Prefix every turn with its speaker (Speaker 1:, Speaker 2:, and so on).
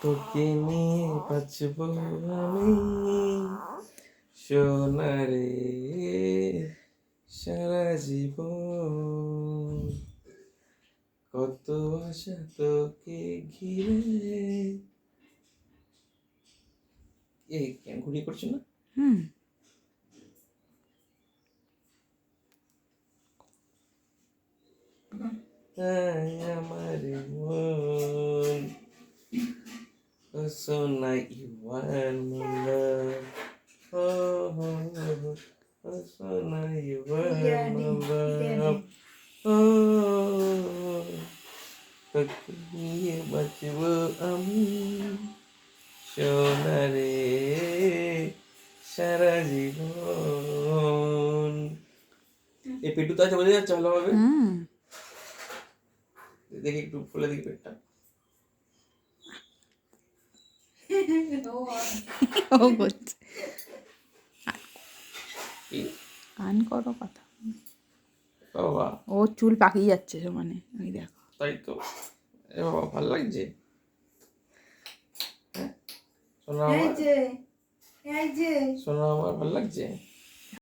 Speaker 1: তোকে নিয়ে বাঁচব আমি সোনারে সারা জীবন কত আশা তোকে ঘিরে এ কেন ঘুরি করছ না
Speaker 2: হুম
Speaker 1: আমার মন ও সোনা ইওয়ান love oh ও সোনা ইওয়ান love oh তোকে নিয়ে বাঁচব আমি সোনা রে সারা জীবন এই পেটু তো আছে বোঝা যাচ্ছে ভালোভাবে?
Speaker 2: হুম।
Speaker 1: দেখি একটু ফুলে দিকে পেটটা।
Speaker 2: ও করছে আন করো কথা।
Speaker 1: বাবা।
Speaker 2: ও চুল পাকিয়ে যাচ্ছে সমানে ওই দেখো।
Speaker 1: তাই তো। এ বাবা ভালো লাগছে? হ্যাঁ?
Speaker 3: এই
Speaker 1: আমার। সোনা আমার ভালো লাগছে?